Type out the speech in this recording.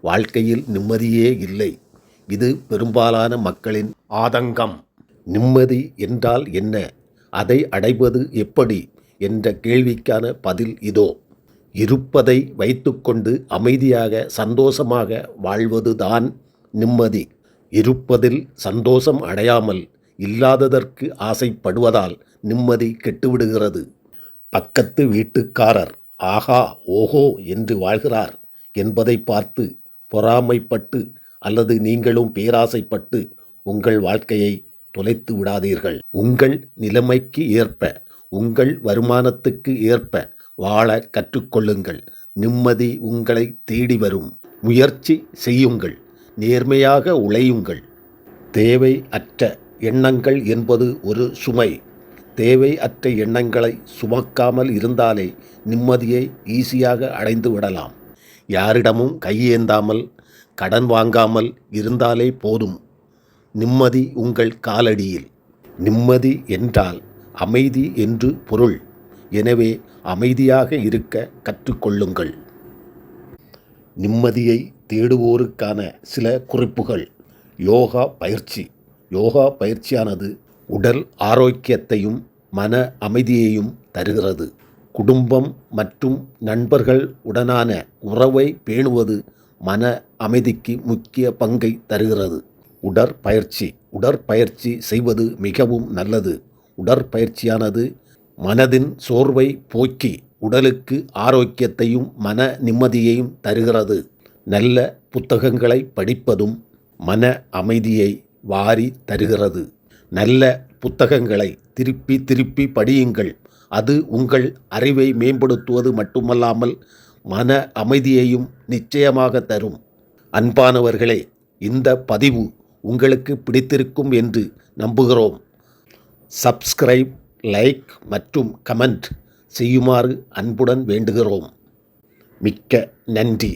வாழ்க்கையில் நிம்மதியே இல்லை. இது பெரும்பாலான மக்களின் ஆதங்கம். நிம்மதி என்றால் என்ன? அதை அடைவது எப்படி? என்ற கேள்விக்கான பதில் இதோ. இருப்பதை வைத்துக்கொண்டு அமைதியாக சந்தோஷமாக வாழ்வதுதான் நிம்மதி. இருப்பதில் சந்தோஷம் அடையாமல் இல்லாததற்கு ஆசைப்படுவதால் நிம்மதி கெட்டுவிடுகிறது. பக்கத்து வீட்டுக்காரர் ஆஹா ஓஹோ என்று வாழ்கிறார். என்பதை பார்த்து பொறாமைப்பட்டு அல்லது நீங்களும் பேராசைப்பட்டு உங்கள் வாழ்க்கையை தொலைத்து விடாதீர்கள். உங்கள் நிலைமைக்கு ஏற்ப உங்கள் வருமானத்துக்கு ஏற்ப வாழ கற்றுக்கொள்ளுங்கள். நிம்மதி உங்களை தேடி வரும். முயற்சி செய்யுங்கள். நேர்மையாக உழையுங்கள். தேவை அற்ற எண்ணங்கள் என்பது ஒரு சுமை. தேவை அற்ற எண்ணங்களை சுமக்காமல் இருந்தாலே நிம்மதியை ஈஸியாக அடைந்து விடலாம். யாரிடமும் கையேந்தாமல் கடன் வாங்காமல் இருந்தாலே போதும். நிம்மதி உங்கள் காலடியில். நிம்மதி என்றால் அமைதி என்று பொருள். எனவே அமைதியாக இருக்க கற்றுக்கொள்ளுங்கள். நிம்மதியை தேடுவோருக்கான சில குறிப்புகள். யோகா பயிற்சி. யோகா பயிற்சியானது உடல் ஆரோக்கியத்தையும் மன அமைதியையும் தருகிறது. குடும்பம் மற்றும் நண்பர்கள் உடனான உறவை பேணுவது மன அமைதிக்கு முக்கிய பங்கை தருகிறது. உடற்பயிற்சி. உடற்பயிற்சி செய்வது மிகவும் நல்லது. உடற்பயிற்சியானது மனதின் சோர்வை போக்கி உடலுக்கு ஆரோக்கியத்தையும் மன நிம்மதியையும் தருகிறது. நல்ல புத்தகங்களை படிப்பதும் மன அமைதியை வாரி தருகிறது. நல்ல புத்தகங்களை திருப்பி திருப்பி படியுங்கள். அது உங்கள் அறிவை மேம்படுத்துவது மட்டுமல்லாமல் மன அமைதியையும் நிச்சயமாக தரும். அன்பானவர்களே இந்த பதிவு உங்களுக்கு பிடித்திருக்கும் என்று நம்புகிறோம். சப்ஸ்கிரைப் லைக் மற்றும் கமெண்ட் செய்யுமாறு அன்புடன் வேண்டுகிறோம். மிக்க நன்றி.